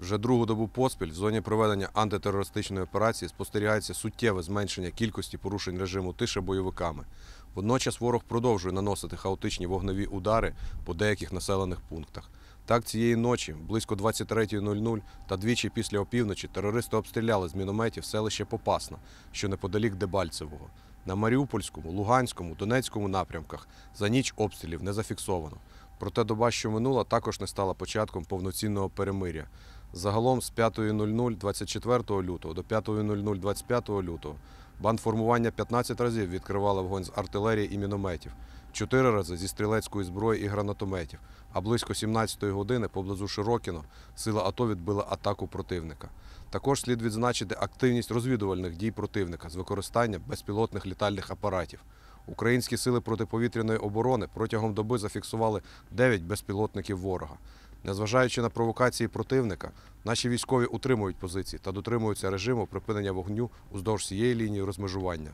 Вже другу добу поспіль в зоні проведення антитерористичної операції спостерігається суттєве зменшення кількості порушень режиму тиша бойовиками. Водночас ворог продовжує наносити хаотичні вогневі удари по деяких населених пунктах. Так, цієї ночі, близько 23.00 та двічі після опівночі терористи обстріляли з мінометів селище Попасна, що неподалік Дебальцевого. На Маріупольському, Луганському, Донецькому напрямках за ніч обстрілів не зафіксовано. Проте доба, що минула, також не стала початком повноцінного перемиря. Загалом з 5.00 24 лютого до 5.00 25 лютого бандформування 15 разів відкривало вогонь з артилерії і мінометів, 4 рази зі стрілецької зброї і гранатометів, а близько 17-ї години поблизу Широкіно сила АТО відбила атаку противника. Також слід відзначити активність розвідувальних дій противника з використанням безпілотних літальних апаратів. Українські сили протиповітряної оборони протягом доби зафіксували 9 безпілотників ворога. Незважаючи на провокації противника, наші військові утримують позиції та дотримуються режиму припинення вогню уздовж цієї лінії розмежування.